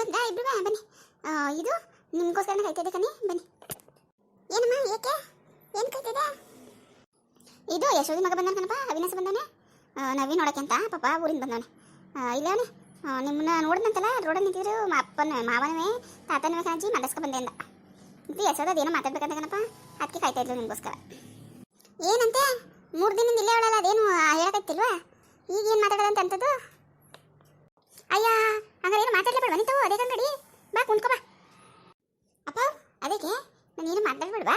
ಬಂದ ಇಬ್ರು ಬನ್ನಿ. ಇದು ನಿಮ್ಗೋಸ್ಕರ ಕಾಯ್ತಿದ್ದೆ ಕಣಿ, ಬನ್ನಿ. ಏನಮ್ಮ, ಏಕೆ? ಏನು ಕಾಯ್ತಿದೆ ಇದು ಯಶೋದಿ ಮಗ ಬಂದಾನ ಕಣಪ್ಪ, ಅವಿನಾಶ ಬಂದಾನೆ. ನವೀನ್ ನೋಡಕ್ಕೆ ಅಂತ ಪಾಪ ಊರಿಂದ ಬಂದವನೆ. ಇಲ್ಲವನೆ ನಿಮ್ಮನ್ನ ನೋಡಿದಂತಲ್ಲ ರೋಡಲ್ಲಿ ನಿಂತಿದ್ರು ಅಪ್ಪನ, ಮಾವನವೇ, ತಾತನವೇ ಕಾಜಿ ಮಂಡಸ್ಕೊ ಬಂದೆ ಅಂದ. ಇದು ಯಶೋದ ಅದೇನೋ ಮಾತಾಡ್ಬೇಕಂತ ಕಣಪ್ಪ ಅದಕ್ಕೆ ಕಾಯ್ತಾ ಇದ್ರು ನಿಮಗೋಸ್ಕರ. ಏನಂತೆ? ಮೂರು ದಿನದಿಂದ ಇಲ್ಲೇ ಅವಳಲ್ಲ, ಅದೇನು ಹೇಳಕತ್ತಿಲ್ವಾ ಈಗ ಏನು ಮಾತಾಡೋದಂತ ಅಂಥದ್ದು ಅಯ್ಯ ಹಂಗಾರೆ ಏನು ಮಾತಾಡ್ಲೇಬೇಡ ಬನ್ನಿತು ಅದೇ ಕಂಗಡಿ ಬಾ ಕುಂತ್ಕೊ ಬಾ. ಅಪ್ಪ, ಅದಕ್ಕೆ? ನಾನು ಏನು ಮಾತಾಡ್ಬೇಡ್ವಾ?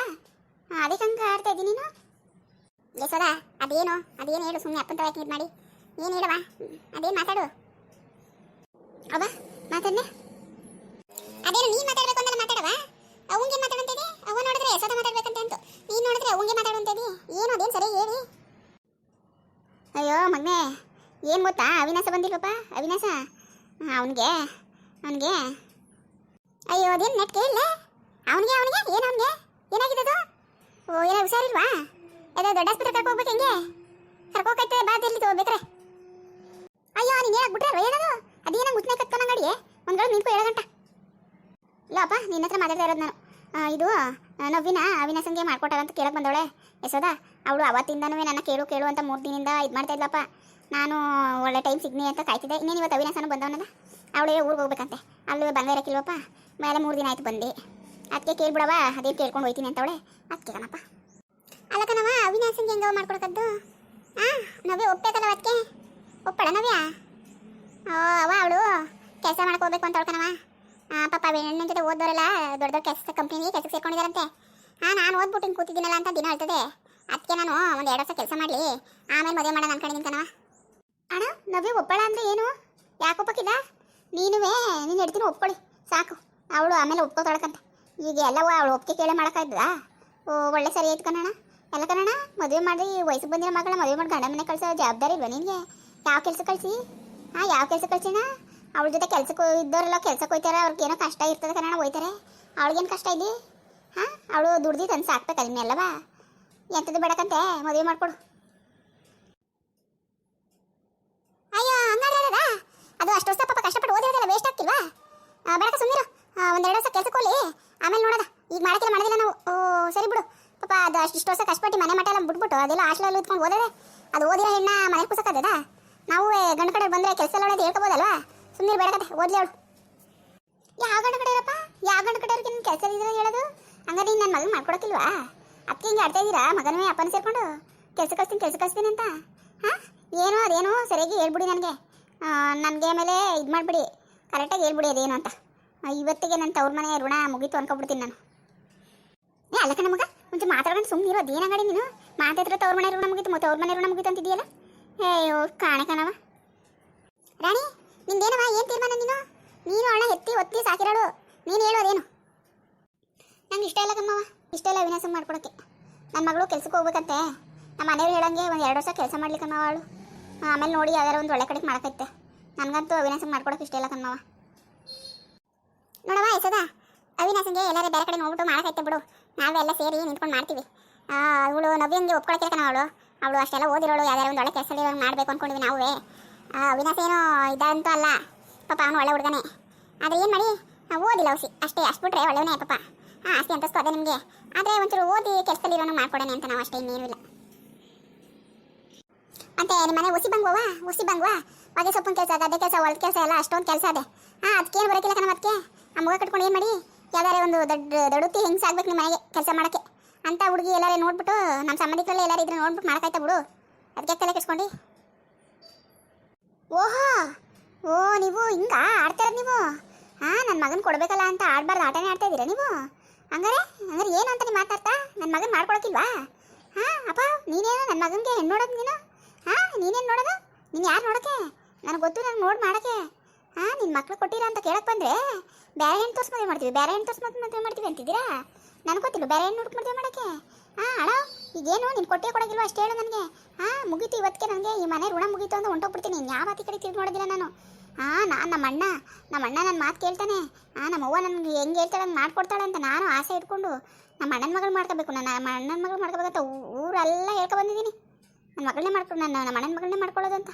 ಅದೇ ಹಂಗೆ ಆಡ್ತಾ ಇದ್ದೀನಿ ನೀನು. ಯಶೋದ ಅದೇನು ಅದೇನು ಹೇಳು ಸುಮ್ಮನೆ ಅಪ್ಪನ ತರಕ್ಕೆ ಇದು ಮಾಡಿ. ಏನು ಹೇಳುವ ಅದೇನು ಮಾತಾಡು. ಅವ ಮಾತಾಡ್ನೆ ಅದೇನು, ನೀನು ಮಾತಾಡ್ಬೇಕು ಅಂತ ಮಾತಾಡವ ಅವಂಗೆ ಮಾತಾಡಂತಿದೆ ಅವ ನೋಡಿದ್ರೆ ಯಶೋದ ಮಾತಾಡ್ಬೇಕಂತ ಅಂತು. ನೀನು ನೋಡಿದ್ರೆ ಅವಂಗೆ ಮಾತಾಡುವಂತಿದೆ ಏನು, ಅದೇನು ಸರಿ, ಹೇಳಿ. ಅಯ್ಯೋ, ಮಗನೇ, ಏನು ಗೊತ್ತಾ? ಅವಿನಾಶ ಬಂದಿಲ್ವಪ್ಪ? ಅವಿನಾಶ? ಅವನಿಗೆ. ಅವನಿಗೆ. ಅಯ್ಯೋ, ಅದೇನು ನೆಟ್ ಇಲ್ಲ? ಅವನಿಗೆ ಅವನಿಗೆ? ಏನು ಅವನಿಗೆ? ಏನಾಗಿದೆ ಅದು? ಓ, ಏನೋ ಹುಷಾರಿಲ್ವಾ? ಅದೇ ದೊಡ್ಡ ಆಸ್ಪತ್ರೆ ಕರ್ಕೊ ಹೋಗ್ಬೇಕು ಹೆಂಗೆ? ಕರ್ಕೋಕೈತೆ ಬಾ ಎಲ್ಲಿ ತಗೋಬೇಕ್ರೆ. ಅಯ್ಯೋ, ನೀನು ಏನಾಗ್ಬಿಟ್ರೆ ಏನದು ಅದೇನೋ ಮುಚ್ಚನೆ ಕತ್ಕೊಂಡಂಗಡಿ ಒಂದು ನಿಂತ್ಕೊ ಏಳು ಗಂಟ ಇಲ್ಲಪ್ಪ ನಿನ್ನ ಹತ್ರ ಮಾತಾಡ್ತಾ ಇರೋದು ನಾನು. ಇದು ನವ್ವಿನ ಅವಿನಾಸಂಗೆ ಮಾಡ್ಕೊಟ್ಟಾರ ಅಂತ ಕೇಳಕ್ಕೆ ಬಂದವಳೆ. ಯಶೋದ ಅವಳು ಅವತ್ತಿಂದನೂ ನನ್ನ ಕೇಳು ಕೇಳು ಅಂತ ಮೂರು ದಿನದಿಂದ ಇದು ಮಾಡ್ತಾ ಇದ್ಲಪ್ಪ ನಾನು ಒಳ್ಳೆ ಟೈಮ್ ಸಿಗ್ನಿ ಅಂತ ಕಾಯ್ತಿದ್ದೆ. ಇನ್ನೇನು ಇವತ್ತು ಅವಿನಾಸನ ಬಂದವನಲ್ಲ? ಅವಳೇ ಊರಿಗೆ ಹೋಗ್ಬೇಕಂತೆ. ಅಲ್ಲಿ ಬಂದೇ ಇರಕ್ಕಿಲ್ವಪ್ಪ ಮೇಲೆ ಮೂರು ದಿನ ಆಯ್ತು ಬಂದು. ಅದಕ್ಕೆ ಕೇಳ್ಬಿಡವ ಅದೇ ಕೇಳ್ಕೊಂಡು ಹೋಯ್ತೀನಿ ಅಂತ ಅವಳೆ. ಅದಕ್ಕೆ ಕಣಪ್ಪ. ಅಲ್ಲ ಕಣವ ಅವಿನಾಸಂಗೆ ಹೆಂಗವ ಮಾಡ್ಕೊಡಕದ್ದು ಆ, ನವ್ಯ ಒಪ್ಬೇಕಲ್ಲ ಅದಕ್ಕೆ ಒಪ್ಪಡ ನವ್ಯ? ಓ ಅವ ಅವಳು ಕೆಲಸ ಮಾಡ್ಕೋಬೇಕು ಅಂತ ಕಣವ ಪಾಪ ಹೆಣ್ಣಿನ ಜೊತೆ ಓದೋರೆಲ್ಲ ದೊಡ್ಡ ದೊಡ್ಡ ಕೆಲಸ ಕಂಪ್ನಿಗೆ ಕೆಲಸಕ್ಕೆ ಸೇರ್ಕೊಂಡಿದಾರಂತೆ. ಹಾಂ ನಾನು ಓದ್ಬಿಟ್ಟು ಹಿಂಗೆ ಕೂತಿದ್ದೀನಲ್ಲ ಅಂತ ದಿನ ಹೇಳ್ತದೆ ಅದಕ್ಕೆ ನಾನು ಒಂದು ಎರಡು ವರ್ಷ ಕೆಲಸ ಮಾಡಲಿ. ಆಮೇಲೆ ಮದುವೆ ಮಾಡೋಣ ಅನ್ಕೊಂಡಿದ್ದೀನಿ ಕಣವ ಅಣ್ಣ, ನವ್ಯ ಒಪ್ಪಳ ಅಂದ್ರೆ ಏನು? ಯಾಕೆ ಒಪ್ಪಕ್ಕಿಲ್ಲ? ನೀನುವೇ, ನೀನು ಹೇಳ್ತೀನಿ ಒಪ್ಕೊಳ್ಳಿ ಸಾಕು. ಅವಳು ಆಮೇಲೆ ಒಪ್ಕೋತಾಳಕಂತ ಈಗ ಎಲ್ಲವೂ ಅವಳು ಒಪ್ಪಿಗೆ ಕೇಳಿ ಮಾಡೋಕ್ಕಾಯ್ತದ ಓ, ಒಳ್ಳೆ ಸರಿ ಆಯ್ತು ಕಣಣ್ಣ. ಎಲ್ಲ ಕಣಣ್ಣ, ಮದುವೆ ಮಾಡಿ ವಯಸ್ಸು ಬಂದಿರೋ ಮಗಳ ಮದುವೆ ಮಾಡಿ ಗಂಡ ಮನೆ ಕಳ್ಸೋ ಜವಾಬ್ದಾರಿ ಇಲ್ವಾ ನಿನಗೆ? ಯಾವ ಕೆಲಸ ಕಳಿಸಿ? ಹಾಂ, ಯಾವ ಕೆಲಸ ಕಳ್ಸಿನ? ಅವಳ ಜೊತೆ ಕೆಲ್ಸಕ್ಕೆ ಇದ್ದವರೆಲ್ಲ ಕೆಲ್ಸಕ್ಕೆ ಹೋಯ್ತಾರೆ, ಅವ್ರಿಗೆ ಏನೋ ಕಷ್ಟ ಇರ್ತದೆ ಕಣಣ್ಣ ಹೋಯ್ತಾರೆ. ಅವಳಿಗೇನು ಕಷ್ಟ ಇದೆ ಹಾಂ, ಅವಳು ದುಡ್ದು ತಂದು ಸಾಕ್ಬೇಕು ಅಲ್ಲವಾ? ಎಂಥದ್ದು ಬೇಡಕಂತೆ ಮದುವೆ ಮಾಡ್ಕೊಡು ಅಯ್ಯೋ ಹಂಗಾದ್ರೆ ಅದು ಅಷ್ಟು ವರ್ಷ ಪಾಪ ಕಷ್ಟಪಟ್ಟು ಓದಿರೋದೆಲ್ಲ ವೇಸ್ಟ್ ಆಗ್ತಿಲ್ವಾ? ಬೇಡ ಸುಮ್ಮನಿರು ಒಂದೆರಡು ವರ್ಷ ಕೆಲಸಕ್ಕೆ ಆಮೇಲೆ ನೋಡೋದ. ಈಗ ಮಾಡಕ್ಕೆಲ್ಲ ಮಾಡೋದಿಲ್ಲ ನಾವು. ಓ, ಸರಿ ಬಿಡು. ಪಾಪ ಅದು ಅಷ್ಟು ವರ್ಷ ಕಷ್ಟಪಟ್ಟು ಮನೆ ಮಠ ಎಲ್ಲ ಬಿಟ್ಬಿಟ್ಟು ಅದೆಲ್ಲ ಹಾಸ್ಟೆಲಲ್ಲಿ ಉತ್ಕೊಂಡು ಓದೋದೆ. ಅದು ಓದಿರೋ ಹೆಣ್ಣ ಮನೆ ಕುಸಕ್ಕದ ನಾವು ಗಂಡು ಕಡೆ ಬಂದರೆ ಕೆಲಸ ಎಲ್ಲ ಒಳಗೆ ಹೇಳ್ಕೊಬೋದಲ್ವಾ? ಸುಮ್ಮನೆ ಬೇಡಕತೆ ಓದ್ಲಿ ಅವಳು. ಯಾವ ಗಂಡು ಕಡೆ ಇರಪ್ಪ ಯಾವ ಗಂಡು ಕಡೆಯವ್ರಿಗೆ ಇರೋಕ್ಕಿಂತ ಕೆಲಸ ಇದ್ರೆ ಹೇಳೋದು? ಹಂಗಾದ್ರೆ ನೀನು ನನ್ನ ಮಗನ ಮಾಡ್ಕೊಡಕ್ಕಿಲ್ವಾ? ಅದಕ್ಕೆ ಹಿಂಗೆ ಆಡ್ತಾ ಇದ್ದೀರಾ? ಮಗನವೇ ಅಪ್ಪನ ಸೇರ್ಕೊಂಡು? ಕೆಲಸ ಕಳಿಸ್ತೀನಿ ಕೆಲಸ ಕಳಿಸ್ತೀನಿ ಅಂತ. ಹಾಂ? ಏನೋ, ಅದೇನೋ ಸರಿಯಾಗಿ ಹೇಳ್ಬಿಡಿ ನನಗೆ. ನನಗೆ ಮೇಲೆ ಇದು ಮಾಡಿಬಿಡಿ. ಕರೆಕ್ಟಾಗಿ ಹೇಳ್ಬಿಡಿ ಅದೇನು ಅಂತ. ಇವತ್ತಿಗೆ ನನ್ನ ತವ್ರ ಮನೆ ಋಣ ಮುಗೀತು ಅನ್ಕೊಬಿಡ್ತೀನಿ ನಾನು. ಏ, ಅಲ್ಲ ಕಣ ಮಗ ಮುಂಚೆ ಮಾತಾಡ್ಕೊಂಡು ಸುಮ್ಮನೆ ಇರೋ ಅಂಗಡಿ ನೀನು? ಮಾತಾಡಿದ್ರೆ ತವ್ರ ಮನೆ ಋಣ ಮುಗೀತು ಅವ್ರ ಮನೆ ಋಣ ಮುಗೀತು ಅಂತಿದೆಯಲ್ಲ ಓ ಕಾಣೆ ಕಣವ. ರಾಣಿ ನಿಂದೇನವ ಏನು ತೀರ್ಮಾನ ನೀನು? ನೀನು ಅವಳ ಎತ್ತಿ ಒತ್ತಿ ಸಾಕಿರೋಳು. ನೀನು ಹೇಳೋದೇನು ನಂಗೆ ಇಷ್ಟ ಇಲ್ಲ ಕಮ್ಮವ ಇಷ್ಟ ಇಲ್ಲ ವಿನ್ಯಾಸ ಮಾಡ್ಕೊಳಕ್ಕೆ. ನನ್ನ ಮಗಳು ಕೆಲ್ಸಕ್ಕೆ ಹೋಗ್ಬೇಕಂತೆ. ನಮ್ಮ ಮನೆಯವ್ರು ಹೇಳಂಗೆ ಒಂದು ಎರಡು ವರ್ಷ ಕೆಲಸ ಮಾಡ್ಲಿಕ್ಕೆ ಅವಳು. ಆಮೇಲೆ ನೋಡಿ ಯಾವ್ದಾರ ಒಂದು ಒಳ್ಳೆ ಕಡೆಗೆ ಮಾಡಕೈತೆ. ನನಗಂತೂ ಅವಿನಾಶ ಮಾಡ್ಕೊಡಕ್ಕೆ ಇಷ್ಟ ಇಲ್ಲ ಕಮ್ಮವ ನೋಡವ ಎಸದ ಅವಿನಾಶಂಗೆ ಎಲ್ಲರೂ ಬೇರೆ ಕಡೆ ನೋಡ್ಬಿಟ್ಟು ಮಾಡಕೈತೆ ಬಿಡು. ನಾವೆಲ್ಲ ಸೇರಿ ನಿಂತ್ಕೊಂಡು ಮಾಡ್ತೀವಿ. ಅವಳು ನವ್ಯಂಗೆ ಒಪ್ಕೊಳಕ್ಕೆ ಕಣ ಅವಳು. ಅವಳು ಅಷ್ಟೆಲ್ಲ ಓದಿರೋಳು, ಯಾವ್ದಾರು ಒಂದು ಒಳ್ಳೆ ಕೆಲಸದಲ್ಲಿ ಮಾಡಬೇಕು ಅಂದ್ಕೊಂಡ್ವಿ ನಾವೇ. ಅವಿನಾಶ ಏನೋ ಇದಂತೂ ಅಲ್ಲ. ಪಾಪ ಅವನು ಒಳ್ಳೆ ಹುಡುಗನೇ. ಆದರೆ ಏನು ಮಾಡಿ? ಓದಿಲ್ಲ ಔಸಿ ಅಷ್ಟೇ, ಅಷ್ಟು ಬಿಟ್ರೆ ಒಳ್ಳೆಯವನೇ ಪಾಪ. ಹಾಂ ಆಸ್ತಿ ಅಂತಸ್ತು ಅದೇ ನಿಮಗೆ. ಆದರೆ ಒಂಚೂರು ಓದಿ ಕೆಲಸದಲ್ಲಿ ಇರೋನು ಮಾಡ್ಕೊಡೋಣ ಅಂತ ನಾವು ಅಷ್ಟೇ ಇನ್ನೇನು ಇಲ್ಲ. ಮತ್ತೆ ನಿಮ್ಮ ಮನೆ ಉಸಿ ಬಂಗ್ವಾ ಉಸಿ ಬಂಗ್ವಾ ಹಾಗೆ ಸೊಪ್ಪಿನ ಕೆಲಸ ಅದೇ ಕೆಲಸ ಒಳ್ಳೆ ಕೆಲಸ ಎಲ್ಲ, ಅಷ್ಟೊಂದು ಕೆಲಸ ಅದೇ. ಹಾಂ ಅದಕ್ಕೇನು ಬರೋಕಿಲ್ಲ ಕಣ ಮತ್ತೆ ಆ ಮಗ ಕಟ್ಕೊಂಡು ಏನು ಮಾಡಿ? ಯಾವ್ದಾರ ಒಂದು ದೊಡ್ಡ ದೊಡ್ಡತಿ ಹೆಂಗ್ಸ್ ಆಗ್ಬೇಕು ನಿಮ್ಮ ಮನೆಗೆ ಕೆಲಸ ಮಾಡೋಕ್ಕೆ. ಅಂತ ಹುಡುಗಿ ಎಲ್ಲರೇ ನೋಡ್ಬಿಟ್ಟು ನಮ್ಮ ಸಂಬಂಧಿಕರಲ್ಲೇ ಎಲ್ಲರೂ ಇದ್ರೆ ನೋಡ್ಬಿಟ್ಟು ಮಾಡ್ಕಾಯ್ತಾ ಬಿಡು. ಅದಕ್ಕೆ ತಲೆ ಕೆಡ್ಸ್ಕೊಂಡು. ಓಹೋ! ಓ, ನೀವು ಹಿಂಗ ಆಡ್ತಿರೋದು ನೀವು? ಹಾಂ ನನ್ನ ಮಗನ ಕೊಡಬೇಕಲ್ಲ ಅಂತ ಆಡ್ಬಾರ್ದು, ಆಟನೇ ಆಡ್ತಾ ಇದ್ದೀರಾ ನೀವು? ಹಂಗಾರೆ ಹಂಗಾರೆ ಏನು ಅಂತ ನೀವು ಮಾತಾಡ್ತಾ? ನನ್ನ ಮಗನ ಮಾಡ್ಕೊಳಕ್ಕಿಲ್ವಾ ಹಾ, ಅಪ್ಪ, ನೀನೇನು ನನ್ನ ಮಗನಿಗೆ ಹೆಣ್ಣು ನೋಡೋದು ನೀನು? ಹಾ, ನೀನೇನು ನೋಡೋದು? ನೀನು ಯಾರು ನೋಡೋಕೆ? ನನಗೆ ಗೊತ್ತು ನನಗೆ ನೋಡಿ ಮಾಡೋಕ್ಕೆ. ಹಾ ನಿನ್ನ ಮಕ್ಳು ಕೊಟ್ಟಿರ ಅಂತ ಕೇಳಕ್ಕೆ ಬಂದ್ರೆ ಬೇರೆ ಹೆಣ್ಣು ತೋರ್ಸ್ ಮದುವೆ ಮಾಡ್ತೀವಿ. ಬೇರೆ ಹೆಣ್ಣು ತೋರ್ಸ್ ಮದುವೆ ಮಾಡ್ತೀವಿ ಅಂತಿದ್ದೀರಾ? ನನಗೆ ಗೊತ್ತಿಲ್ಲ ಬೇರೆ ಹೆಣ್ಣು ಹುಡುಕ್ ಮದುವೆ ಮಾಡೋಕ್ಕೆ? ಹಾ ಅಣ್ಣ ಈಗೇನು ನಿನ್ ಕೊಟ್ಟೆ ಕೊಡೋಗಿಲ್ವ? ಅಷ್ಟೇ ಹೇಳು ನನಗೆ. ಹಾ, ಮುಗೀತು ಇವತ್ತಿಗೆ ನನಗೆ. ಈ ಮನೆ ಋಣ ಮುಗೀತು ಅಂತ ಹೊಂಟೋಗ್ಬಿಡ್ತೀನಿ. ನೀನು ಯಾವ ಮಾತಿ ಕಡೆ ತಿರುಗಿ ನೋಡೋದಿಲ್ಲ ನಾನು. ಹಾ, ನಾನು ನಮ್ಮ ಅಣ್ಣ. ನಮ್ಮ ಅಣ್ಣ ನನ್ನ ಮಾತು ಕೇಳ್ತಾನೆ. ಹಾ ನಮ್ಮ ಅವ್ವ ನನಗೆ ಹೆಂಗೆ ಹೇಳ್ತಾಳೆ ಹಂಗೆ ಮಾಡ್ಕೊಡ್ತಾಳೆ ಅಂತ ನಾನು ಆಸೆ ಇಟ್ಕೊಂಡು ನಮ್ಮ ಅಣ್ಣನ ಮಗಳು ಮಾಡ್ಕೋಬೇಕು. ನನ್ನ ಅಣ್ಣನ ಮಗಳು ಮಾಡ್ಕೋಬೇಕಂತ ಊರೆಲ್ಲ ಹೇಳ್ಕೊ ಬಂದಿದ್ದೀನಿ. ನನ್ನ ಮಗಳನ್ನೇ ಮಾಡ್ಕೊಂಡು ನನ್ನ ನಮ್ಮ ಅಣ್ಣನ ಮಗಳನ್ನೇ ಮಾಡ್ಕೊಳ್ಳೋದು ಅಂತ.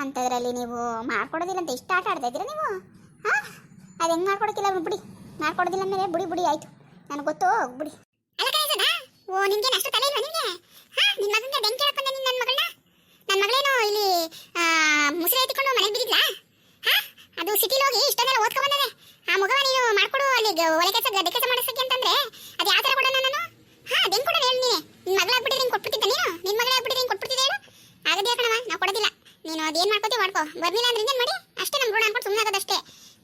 ಅಂಥದ್ರಲ್ಲಿ ನೀವು ಮಾಡ್ಕೊಡೋದಿಲ್ಲ ಅಂತ ಇಷ್ಟ ಆಟ ಆಡ್ತಾ ಇದ್ದೀರಾ ನೀವು? ಹಾಂ? ಅದು ಹೆಂಗೆ ಮಾಡ್ಕೊಡೋಕ್ಕಿಲ್ಲ ಬಿಡಿ. ಮಾಡ್ಕೊಡೋದಿಲ್ಲ ಮೇಲೆ ಬುಡಿ ಬುಡಿ, ಆಯ್ತು. ನನಗೆ ಗೊತ್ತು ಬಿಡಿ. ಓ ನಿಮಗೆ ಅಷ್ಟು ತಲೆ ಇಲ್ವಾ ನಿಮಗೆ? ಹಾ ನಿಮ್ಮ ಮಗನಿಗೆ ಬೆಂಕಿ ಹಾಕೊಂಡೆ ನಿನ್ನ ನನ್ನ ಮಗಳನ್ನ? ನನ್ನ ಮಗಳೇನು ಇಲ್ಲಿ ಮುಸುರೆ ಎತ್ತಿಕೊಂಡು ಮನೆಗೆ ಬಿದ್ದಿದ್ಲಾ? ಹಾ, ಅದು ಸಿಟಿಲಿ ಹೋಗಿ ಇಷ್ಟೊಂದೆಲ್ಲ ಓದ್ಕೊ ಬಂದದೆ. ಆ ಮಗವ ನೀನು ಮಾಡ್ಕೊಡು, ಅಲ್ಲಿ ಒಲೆ ಕೆಲಸ, ಗದ್ದೆ ಕೆಲಸ ಮಾಡಿಸಕ್ಕೆ ಅಂತಂದ್ರೆ, ಅದು ಯಾವ ಥರ ಕೊಡೋಣ ನಾನು? ಹಾ, ಬೆಂಕಿ ಕೊಡೋಣ ಹೇಳಿ ನೀನೆ. ನಿನ್ನ ಮಗಳಾಗ್ಬಿಟ್ಟಿದ್ರೆ ಹಿಂಗೆ ಕೊಟ್ಬಿಟ್ಟಿದ್ದ ನೀನು? ನಿನ್ನ ಹೇಳು ಕಣವ ನಾವು ಕೊಡೋದಿಲ್ಲ. ನೀನು ಅದೇನ್ ಮಾಡ್ಕೋತಿ ಮಾಡ್ಕೋ. ಬರ್ಲಿಲ್ಲ ಅಂದ್ರೆ ಇನ್ನೇನು ಮಾಡಿ? ಅಷ್ಟೇ ನಮ್ಮ ಋಣ ಅನ್ಕೊಂಡು ಸುಮ್ಮನೆ ಆಗೋದಷ್ಟೇ.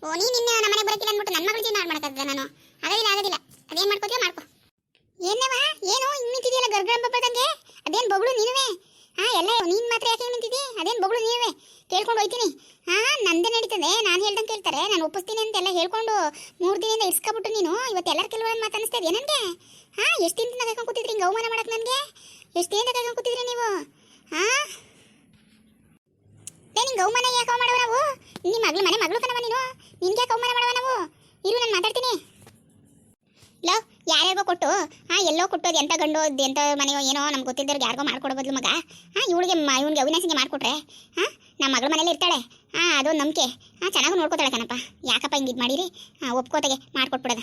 ಓ ನೀ ನಿನ್ನ ನಮ್ಮ ಮನೆಗೆ ಬರೋಕಿಲ್ಲ ಅಂದ್ಬಿಟ್ಟು ನನ್ನ ಮಗಳ ಜೀವನ ಹಾಳು ನಾನು. ಆಗೋದಿಲ್ಲ ಆಗೋದಿಲ್ಲ. ಅದೇನು ಮಾಡ್ಕೋತೀಯ ಮಾಡ್ಕೋ. ಏನವ ಏನು? ಹಿಂಗ್ ನಿಂತಿದೆಯಲ್ಲ ಗರ್ಗರಂಬ ಬದಂಗೆ ಅದೇನ್ ಬೊಗಳು ನೀನುವೆ? ಹಾ, ಎಲ್ಲ ನೀನ್ ಮಾತ್ರ ಯಾಕೆ ನಿಂತಿದ್ದಿ? ಅದೇನ್ ಬೊಗಳು ನೀನುವೆ? ಕೇಳ್ಕೊಂಡು ಹೋಯ್ತೀನಿ. ಹಾ, ನಂದೇ ನಡೀತದೆ. ನಾನು ಹೇಳ್ದಂಗೆ ಕೇಳ್ತಾರೆ. ನಾನು ಒಪ್ಪಿಸ್ತೀನಿ ಅಂತೆಲ್ಲ ಹೇಳ್ಕೊಂಡು ಮೂರು ದಿನದಿಂದ ಇಸ್ಕೊಬಿಟ್ಟು ನೀನು ಇವತ್ತು ಎಲ್ಲರ ಕೆಲವೊಂದು ಮಾತು ಅನಿಸ್ತಾ ಇದೆಯಾ ನನಗೆ? ಹಾ, ಎಷ್ಟು ದಿನದಿಂದ ಕರ್ಕೊಂಡು ಕೂತಿದ್ರಿ ಹಿಂಗೆ ಅವಮಾನ ಮಾಡಕ್ ನನಗೆ? ಎಷ್ಟು ದಿನದಿಂದ ಕರ್ಕೊಂಡು ಕೂತಿದ್ರಿ ನೀವು? ನಿಂಗೆ ಅವಮಾನ ಯಾಕೆ ಮಾಡವ ನಾವು? ನಿಮ್ಮ ಮಗಳು ಮನೆ ಮಗಳು ಕಣವ ನೀನು. ನಿನ್ಗೆ ಯಾಕೆ ಅವಮಾನ ಮಾಡವ ನಾವು? ಇರು, ನಾನು ಮಾತಾಡ್ತೀನಿ. ಲೋ, ಯಾರ್ಯಾರಿಗೋ ಕೊಟ್ಟು, ಹಾ, ಎಲ್ಲೋ ಕೊಟ್ಟೋದು ಎಂತ ಗಂಡು, ಎಂತ ಮನೆಯೋ, ಏನೋ, ನಮ್ಗೆ ಗೊತ್ತಿದ್ದವ್ರಿಗೆ ಯಾರಿಗೋ ಮಾಡ್ಕೊಡೋ ಬದಲು ಮಗ. ಹಾ, ಇವಳಿಗೆ ಇವನಿಗೆ ಅವಿನಾಶಿಗೆ ಮಾಡ್ಕೊಟ್ರೆ, ಹಾ ನಮ್ಮ ಮಗಳ ಮನೇಲಿ ಇರ್ತಾಳೆ. ಹಾ, ಅದೊಂದು ನಂಬಿಕೆ. ಹಾ, ಚೆನ್ನಾಗಿ ನೋಡ್ಕೊತಾಳೆ ಕಣಪ್ಪ. ಯಾಕಪ್ಪ ಹಿಂಗೆ ಇದು ಮಾಡಿರಿ? ಹಾ, ಒಪ್ಕೋತೆಗೆ ಮಾಡ್ಕೊಟ್ಬಿಡೋದ.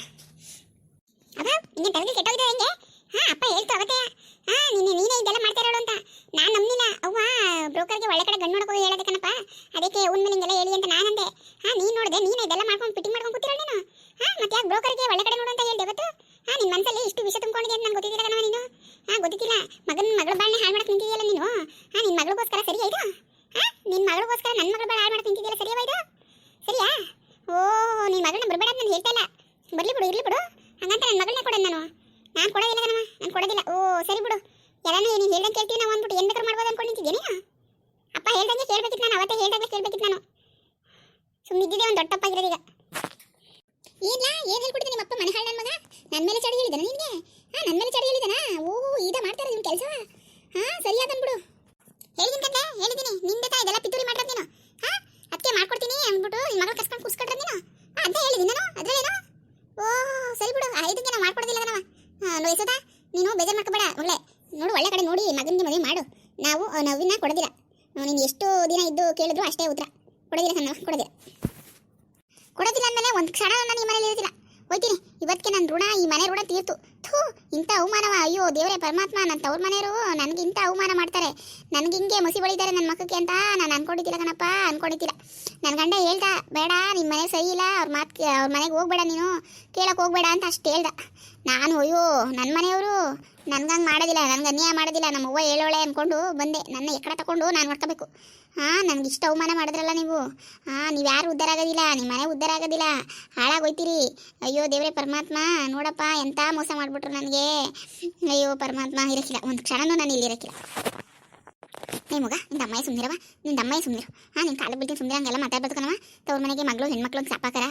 ಅವ ಹಿಂಗೆ ತಲೆಗೆ ಕೆಟ್ಟೋಗಿದೆ ಹೆಂಗೆ? ಹಾ, ಅಪ್ಪ ಹೇಳ್ತು ಅವತ್ತೇ. ಹಾ, ನೀನೆ ನೀನೇ ಇದೆಲ್ಲ ಮಾಡ್ತಾ ಇರೋಳು ಅಂತ. ನಾನು ನಂಬಿಲ್ಲ. ಅವ್ವ, ಬ್ರೋಕರ್ಗೆ ಒಳ್ಳೆ ಕಡೆ ಗಂಡು ನೋಡ್ಕೋ ಹೇಳೋದಕ್ಕನಪ್ಪ ಅದಕ್ಕೆ ಅವ್ನ ಮೇಲೆ ಹಿಂಗೆಲ್ಲ ಹೇಳಿ ಅಂತ ನಾನಂದೆ ಹಾ, ನೀನು ನೋಡಿದೆ. ನೀನೇ ಇದೆಲ್ಲ ಮಾಡ್ಕೊಂಡು ಫಿಟ್ಟಿಂಗ್ ಮಾಡ್ಕೊಂಡು ಕೂತಿರೋ ನೀನು. ಹಾ, ಮತ್ತೆ ಯಾಕೆ ಬ್ರೋಕರ್ಗೆ ಒಳ್ಳೆ ಕಡೆ ನೋಡು ಅಂತ ಹೇಳ್ದೆ ಗೊತ್ತು ಹಾ ನಿನ್ನ ಮನಸ್ಸಲ್ಲಿ ಇಷ್ಟು ವಿಷಯ ತುಂಬಿಕೊಂಡಿದೆ ಅಂತ ನಂಗೆ ಗೊತ್ತಿದ್ದಿಲ್ಲ ಕಣವ ನೀನು ಹಾ ಗೊತ್ತಿಲ್ಲ ಮಗನ ಮಗಳ ಬಾಳ್ನೆ ಹಾಳು ಮಾಡಕ್ಕೆ ನಿಂತಿದೆಯಲ್ಲ ನೀನು ಹಾ ನಿನ್ನ ಮಗಳಿಗೋಸ್ಕರ ಸರಿಯಾ ಇದು ಹಾ ನಿನ್ನ ಮಗಳಿಗೋಸ್ಕರ ನನ್ನ ಮಗಳ ಬಾಳ ಹಾಳು ಮಾಡಕ್ಕೆ ನಿಂತಿದೆಯಲ್ಲ ಸರಿಯಾ ಇದು ಸರಿಯಾ ಓ ನಿನ್ನ ಮಗಳನ್ನ ಬರಬೇಡ ಅಂತ ನಾನು ಹೇಳ್ತಾ ಇಲ್ಲ ಬರ್ಲಿ ಬಿಡು ಇರ್ಲಿ ಬಿಡು ಹಂಗಂತ ನನ್ನ ಮಗಳನ್ನೇ ಕೊಡೋದು ನಾನು ನಾನು ಕೊಡೋದಿಲ್ಲ ಕಣವ ನಾನು ಕೊಡೋದಿಲ್ಲ ಓ ಸರಿ ಬಿಡು ಎಲ್ಲಾನು ನೀನು ಹೇಳ್ದಂಗೆ ಕೇಳ್ತೀವಿ ನಾವು ಅಂದ್ಬಿಟ್ಟು ಏನು ಬೇಕಾದ್ರೂ ಮಾಡ್ಬೋದು ಅನ್ಕೊಂಡು ನಿಂತಿದ್ದೆ ನೀನು ಅಪ್ಪ ಹೇಳ್ದಂಗೆ ಕೇಳ್ಬೇಕಿತ್ತು ನಾನು ಅವತ್ತೇ ಹೇಳ್ದಾಗ ಕೇಳ್ಬೇಕಿತ್ತು ನಾನು. ಸುಮ್ಮನೆ ಇದ್ದಿದ್ದೆ, ಒಂದು ದೊಡ್ಡಪ್ಪ ತಪ್ಪಾಗಿರೋದು ಈಗ. ಏನ್ಲಾ ಏನ್ ಹೇಳ್ಕೊಡ್ತೀನಿ ನಿಮ್ಮಪ್ಪ ಮನೆ ಹಾಳು ನನ್ನ ಮಗ? ನನ್ನ ಮೇಲೆ ಚಡಿ ಹೇಳಿದಾನ ನಿನಗೆ? ಹಾ ನನ್ನ ಮೇಲೆ ಚಡಿ ಹೇಳಿದಾನ ಓ ಇದ ಮಾಡ್ತಾರೆ ನಿಮ್ಮ ಕೆಲಸ? ಹಾ ಸರಿಯಾದ ಬಿಡು ಹೇಳಿದ್ದೀನಿ ಕಂದೆ ಹೇಳಿದ್ದೀನಿ ನಿಂದೆ ತಾ ಇದೆಲ್ಲ ಪಿತೂರಿ ಮಾಡ್ಕೊಡ್ತೀನ ನೀನು. ಹಾ ಅದಕ್ಕೆ ಮಾಡ್ಕೊಡ್ತೀನಿ ಅಂದ್ಬಿಟ್ಟು ನಿನ್ನ ಮಗಳು ಕಸ್ಕೊಂಡು ಕೂಸ್ಕೊಟ್ರೆ ನೀನು. ಅಂತ ಹೇಳಿದ್ದೀನಿ ನಾನು? ಅದ್ರಲ್ಲೇನು? ಓ ಸರಿ ಬಿಡು. ಐದಕ್ಕೆ ನಾವು ಮಾಡ್ಕೊಡೋದಿಲ್ಲ ಕಣವ ನೋಯಿಸೋದಾ ನೀನು ಬೇಜಾರು ಮಾಡ್ಕೋಬೇಡ. ಒಳ್ಳೆ, ನೋಡು, ಒಳ್ಳೆ ಕಡೆ ನೋಡಿ ಮಗನಿಗೆ ಮದುವೆ ಮಾಡು. ನಾವು ನೋವಿನ ಕೊಡೋದಿಲ್ಲ ನೀನು ಎಷ್ಟು ದಿನ ಇದ್ದು ಕೇಳಿದ್ರು ಅಷ್ಟೇ ಉತ್ತರ. ಕೊಡೋದಿಲ್ಲ ಸಣ್ಣ ಕೊಡೋದಿಲ್ಲ. ಕೊಡೋದಿಲ್ಲ ಅಂದಮೇಲೆ ಒಂದು ಕ್ಷಣ ನಾನು ಈ ಮನೇಲಿ ಇರೋದಿಲ್ಲ. ಹೋಯ್ತೀನಿ. ಇವತ್ತಿಗೆ ನನ್ನ ಋಣ ಈ ಮನೆ ಋಣ ತೀರ್ತು. ಥೂ, ಇಂಥ ಅವಮಾನವ. ಅಯ್ಯೋ, ದೇವರೇ, ಪರಮಾತ್ಮ ನನ್ನ ತವ್ರ ಮನೆಯವರು ನನಗೆ ಇಂಥ ಅವಮಾನ ಮಾಡ್ತಾರೆ. ನನಗೆ ಹಿಂಗೆ ಮುಸಿ ಬಳಿದ್ದಾರೆ ನನ್ನ ಮಕ್ಕಕ್ಕೆ ಅಂತ ನಾನು ಅನ್ಕೊಂಡಿದ್ದಿಲ್ಲ ಕಣಪ್ಪ, ಅನ್ಕೊಂಡಿದ್ದಿಲ್ಲ. ನನ್ನ ಗಂಡ ಹೇಳ್ದ, ಬೇಡ ನಿಮ್ಮ ಮನೆ ಸರಿ ಇಲ್ಲ, ಅವ್ರ ಮಾತು ಅವ್ರ ಮನೆಗೆ ಹೋಗ್ಬೇಡ ನೀನು, ಕೇಳೋಕೆ ಹೋಗ್ಬೇಡ ಅಂತ ಅಷ್ಟು ಹೇಳ್ದ. ನಾನು, ಅಯ್ಯೋ ನನ್ನ ಮನೆಯವರು ನನ್ಗಂಗೆ ಮಾಡೋದಿಲ್ಲ, ನನಗೆ ಅನ್ಯಾಯ ಮಾಡೋದಿಲ್ಲ, ನಮ್ಮ ಅವ್ವ ಹೇಳೋಳೆ ಅಂದ್ಕೊಂಡು ಬಂದೆ. ನನ್ನ ಎಕ್ಕಡ ತಗೊಂಡು ನಾನು ಮಾಡ್ಕೋಬೇಕು ಹಾಂ ನನಗೆ ಇಷ್ಟ ಅವಮಾನ ಮಾಡಿದ್ರಲ್ಲ ನೀವು. ಹಾಂ ನೀವು ಯಾರು ಉದ್ಧಾರ ಆಗೋದಿಲ್ಲ ನಿಮ್ಮ ಮನೆ ಉದ್ಧಾರ ಆಗೋದಿಲ್ಲ. ಹಾಳಾಗೋಯ್ತೀರಿ ಅಯ್ಯೋ, ದೇವರೇ ಪರಮಾತ್ಮ, ನೋಡಪ್ಪ ಎಂಥ ಮೋಸ ಮಾಡ್ಬಿಟ್ರು ನನಗೆ. ಅಯ್ಯೋ, ಪರಮಾತ್ಮ ಇರಕ್ಕಿಲ್ಲ ಒಂದು ಕ್ಷಣನೂ ನಾನು ಇಲ್ಲಿ ಇರಕ್ಕಿಲ್ಲ. ಏ, ಮಗ ನಿಂದ ಅಮ್ಮಯ್ಯ ಸುಮ್ಮನಿರವ ನಿನ್ನ ಅಮ್ಮಯ್ಯ ಸುಮ್ಮನಿರು ಹಾಂ ನಿನ್ನ ಕಾಲು ಬಿಡ್ತೀನಿ ಸುಮ್ಮನೆ ಹಂಗೆಲ್ಲ ಮಾತಾಡ್ಬೇಕು ಕಣವ ತವ್ರ ಮನೆಗೆ ಮಗಳು, ಹೆಣ್ಮಕ್ಳು ಸಾಪಾಕರ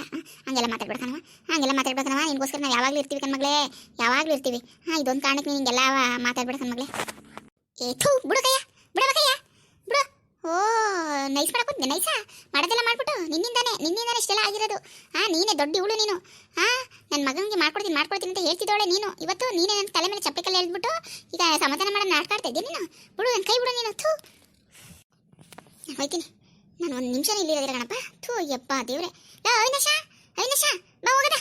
ಹಂಗೆಲ್ಲ ಮಾತಾಡ್ಬೇಕು ಹಂಗೆಲ್ಲ ಮಾತಾಡ್ಬೇಕು ಕಣವ ನಿನ್ಗೋಸ್ಕರ ನಾವು ಯಾವಾಗಲೂ ಇರ್ತೀವಿ ಕಣ್ಮಗಳೇ. ಯಾವಾಗಲೂ ಇರ್ತೀವಿ. ಹಾಂ ಇದೊಂದು ಕಾರಣಕ್ಕೆ ನೀನು ಹಿಂಗೆಲ್ಲ ಮಾತಾಡ್ಬೇಡ ಕಣ್ಮಗಳೇ. ಏ, ಥೂ, ಬಿಡು ಕಯ್ಯ. ಬಿಡವ ಕಯ್ಯ. ಬಿಡು. ಓ, ನೈಸ್ ಮಾಡಕ್ಕೆ ನೈಸಾ? ಮಾಡೋದೆಲ್ಲ ಮಾಡ್ಬಿಟ್ಟು ನಿನ್ನಿಂದಾನೆ ನಿನ್ನಿಂದಾನೆ ಇಷ್ಟೆಲ್ಲ ಆಗಿರೋದು. ಹಾಂ ನೀನೇ ದೊಡ್ಡ ಇವಳು ನೀನು. ಹಾಂ ನನ್ನ ಮಗನಿಗೆ ಮಾಡ್ಕೊಡ್ತೀನಿ ಮಾಡ್ಕೊಡ್ತೀನಿ ಅಂತ ಹೇಳ್ತಿದ್ದೋಳೆ ನೀನು. ಇವತ್ತು ನೀನೇ ನನ್ನ ತಲೆ ಮೇಲೆ ಚಪ್ಪಲಿ ಕಲ್ಲು ಹೇಳ್ಬಿಟ್ಟು ಈಗ ಸಮಾಧಾನ ಮಾಡೋ ಇದ್ದೀನಿ ನೀನು? ಬಿಡು ನನ್ನ ಕೈ ಬಿಡು ನೀನು. ಥೂ. ನಾನು ಹೋಯ್ತೀನಿ. ನಾನು ಒಂದು ನಿಮಿಷ ಇಲ್ಲಿ ಕಣಪ್ಪ. ಥೂ, ಯಪ್ಪ ದೇವ್ರೆ. ಲೋ ಅವಿನಾಶ ಅವಿನಾಶ ಬಾ ಹೋಗದ.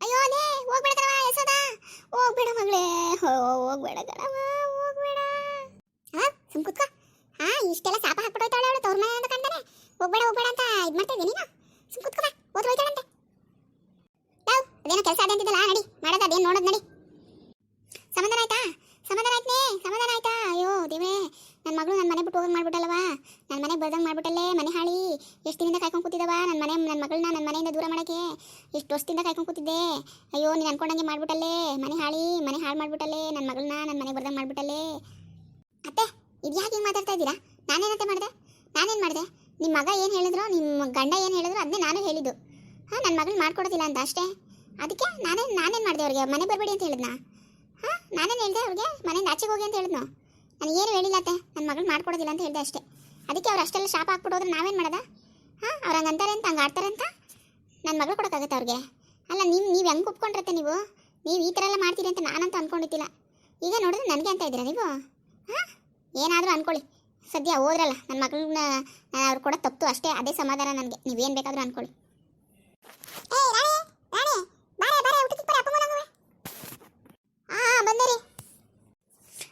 ಅಯ್ಯೋ, ಲೇ ಹೋಗ್ಬೇಡ ಕಣವ ಯಶೋದ ಹೋಗ್ಬೇಡ ಮಗಳೇ. ಹೋಗ್ಬೇಡ ಕಣವ ಹೋಗ್ಬೇಡ. ಹಾ ಸುಮ್ ಕುತ್ಕೋ. ಹಾ ಇಷ್ಟೆಲ್ಲ ಸಾಪ ಹಾಕ್ಬಿಟ್ಟೋಯ್ತಾಳೆ ಅವಳು ತವ್ರ ಮನೆ ಅಂತ ಕಂಡನೆ ಹೋಗ್ಬೇಡ ಹೋಗ್ಬೇಡ ಅಂತ ಇದು ಮಾಡ್ತಾ ಇದ್ದೀನಿ ನೀನು ಸುಮ್ ಕುತ್ಕೋ ಬಾ ಓದ್ ಹೋಯ್ತಾಳಂತೆ ಲವ್ ಅದೇನೋ ಕೆಲಸ ಅದೇ ಅಂತಿದ್ದಲ್ಲ ನಡಿ ಮಾಡೋದು ಅದೇನು ನೋಡೋದು ನಡಿ ಸಮಾಧಾನ ಆಯ್ತಾ ಸಮಾಧಾನ ಆಯ್ತನೇ ಸಮಾಧಾನ ಆಯ್ತಾ ಅಯ್ಯೋ ದೇವೇ ನನ್ನ ಮಗಳು ನನ್ನ ಮನೆ ಬಿಟ್ಟು ಹೋಗಿ ಮಾಡ್ಬಿಟ್ಟಲ್ವಾ ನನ್ನ ಮನೆಗೆ ಬರ್ದಂಗೆ ಮಾಡ್ಬಿಟ್ಟಲ್ಲೇ ಮನೆ ಹಾಳಿ. ಎಷ್ಟು ದಿನದಿಂದ ಕಾಯ್ಕೊಂಡು ಕೂತಿದ್ದವ ನನ್ನ ಮನೆ ನನ್ನ ಮಗಳನ್ನ ನನ್ನ ಮನೆಯಿಂದ ದೂರ ಮಾಡೋಕ್ಕೆ? ಎಷ್ಟು ವರ್ಷದಿಂದ ಕಾಯ್ಕೊಂಡು ಕೂತಿದ್ದೆ. ಅಯ್ಯೋ, ನೀನು ಅನ್ಕೊಂಡಂಗೆ ಮಾಡ್ಬಿಟ್ಟಲ್ಲೇ. ಮನೆ ಹಾಳಿ, ಮನೆ ಹಾಳು ಮಾಡ್ಬಿಟ್ಟಲ್ಲೇ. ನನ್ನ ಮಗಳನ್ನ ನನ್ನ ಮನೆಗೆ ಬರ್ದಂಗೆ ಮಾಡ್ಬಿಟ್ಟಲ್ಲೇ. ಅತ್ತೆ, ಇದು ಯಾಕೆ ಹಿಂಗೆ ಮಾತಾಡ್ತಾ ಇದ್ದೀರಾ? ನಾನೇನಂತೆ ಮಾಡಿದೆ? ನಾನೇನು ಮಾಡಿದೆ? ನಿಮ್ಮ ಮಗ ಏನು ಹೇಳಿದ್ರು ನಿಮ್ಮ ಗಂಡ ಏನು ಹೇಳಿದ್ರು ಅದನ್ನೇ ನಾನು ಹೇಳಿದ್ದು. ಹಾಂ ನನ್ನ ಮಗಳು ಮಾಡ್ಕೊಡೋದಿಲ್ಲ ಅಂತ ಅಷ್ಟೇ. ಅದಕ್ಕೆ ನಾನೇ, ನಾನೇನು ಮಾಡಿದೆ ಅವ್ರಿಗೆ? ಮನೆ ಬರಬೇಡಿ ಅಂತ ಹೇಳಿದ್ನಾ? ಹಾಂ, ನಾನೇನು ಹೇಳಿದೆ ಅವ್ರಿಗೆ? ಮನೆಯಿಂದ ಆಚೆಗೆ ಹೋಗಿ ಅಂತ ಹೇಳಿದ್ನು? ನಾನು ಏನು ಹೇಳಿಲ್ಲ ಅತ್ತೆ. ನನ್ನ ಮಗಳು ಮಾಡ್ಕೊಡೋದಿಲ್ಲ ಅಂತ ಹೇಳಿದೆ ಅಷ್ಟೇ. ಅದಕ್ಕೆ ಅವ್ರು ಅಷ್ಟೆಲ್ಲ ಶಾಪ ಹಾಕ್ಬಿಡೋದ್ರೆ ನಾವೇನು ಮಾಡೋದ? ಹಾಂ, ಅವ್ರು ಹಂಗೆ ಅಂತಾರೆ ಅಂತ, ಹಂಗೆ ಆಡ್ತಾರೆ ಅಂತ? ನನ್ನ ಮಗಳು ಕೊಡೋಕ್ಕಾಗತ್ತೆ ಅವ್ರಿಗೆ? ಅಲ್ಲ, ನೀವು ನೀವು ಹೆಂಗೆ ಒಪ್ಕೊಂಡ್ರತ್ತೆ ನೀವು? ನೀವು ಈ ಥರ ಎಲ್ಲ ಮಾಡ್ತೀರಿ ಅಂತ ನಾನಂತೂ ಅಂದ್ಕೊಂಡಿದ್ದಿಲ್ಲ ಈಗ ನೋಡಿದ್ರೆ ನನಗೆ ಅಂತ ಇದ್ದೀರಾ ನೀವು? ಹಾಂ, ಏನಾದರೂ ಅಂದ್ಕೊಳ್ಳಿ ಸದ್ಯ ಹೋದ್ರಲ್ಲ ನನ್ನ ಮಗಳನ್ನ ಅವ್ರು ಕೂಡ ತಪ್ಪು ಅಷ್ಟೇ, ಅದೇ ಸಮಾಧಾನ ನನಗೆ. ನೀವೇನು ಬೇಕಾದರೂ ಅನ್ಕೊಳ್ಳಿ.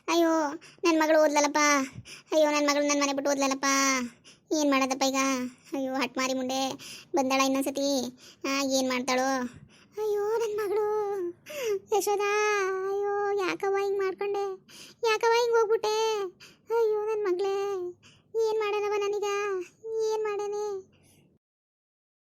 ಅಯ್ಯೋ ನನ್ನ ಮಗಳು ಓದ್ಲಲ್ಲಪ್ಪ. ಅಯ್ಯೋ ನನ್ನ ಮಗಳು ನನ್ನ ಮನೆ ಬಿಟ್ಟು ಓದ್ಲಲ್ಲಪ್ಪ. ಏನು ಮಾಡೋದಪ್ಪ ಈಗ? ಅಯ್ಯೋ ಹಟ್ ಮಾರಿ ಮುಂಡೆ ಬಂದಾಳ ಇನ್ನೊಂದ್ಸತಿ. ಏನು ಮಾಡ್ತಾಳೋ? ಅಯ್ಯೋ ನನ್ನ ಮಗಳು. ಯಶೋದಾ, ಅಯ್ಯೋ, ಯಾಕವ್ವ ಹಿಂಗೆ ಮಾಡ್ಕೊಂಡೆ? ಯಾಕವ್ವ ಹಿಂಗೆ ಹೋಗ್ಬಿಟ್ಟೆ? ಅಯ್ಯೋ ನನ್ನ ಮಗಳೇ. ಏನು ಮಾಡೋಣವ ನನಗ? ಏನು ಮಾಡೇನೆ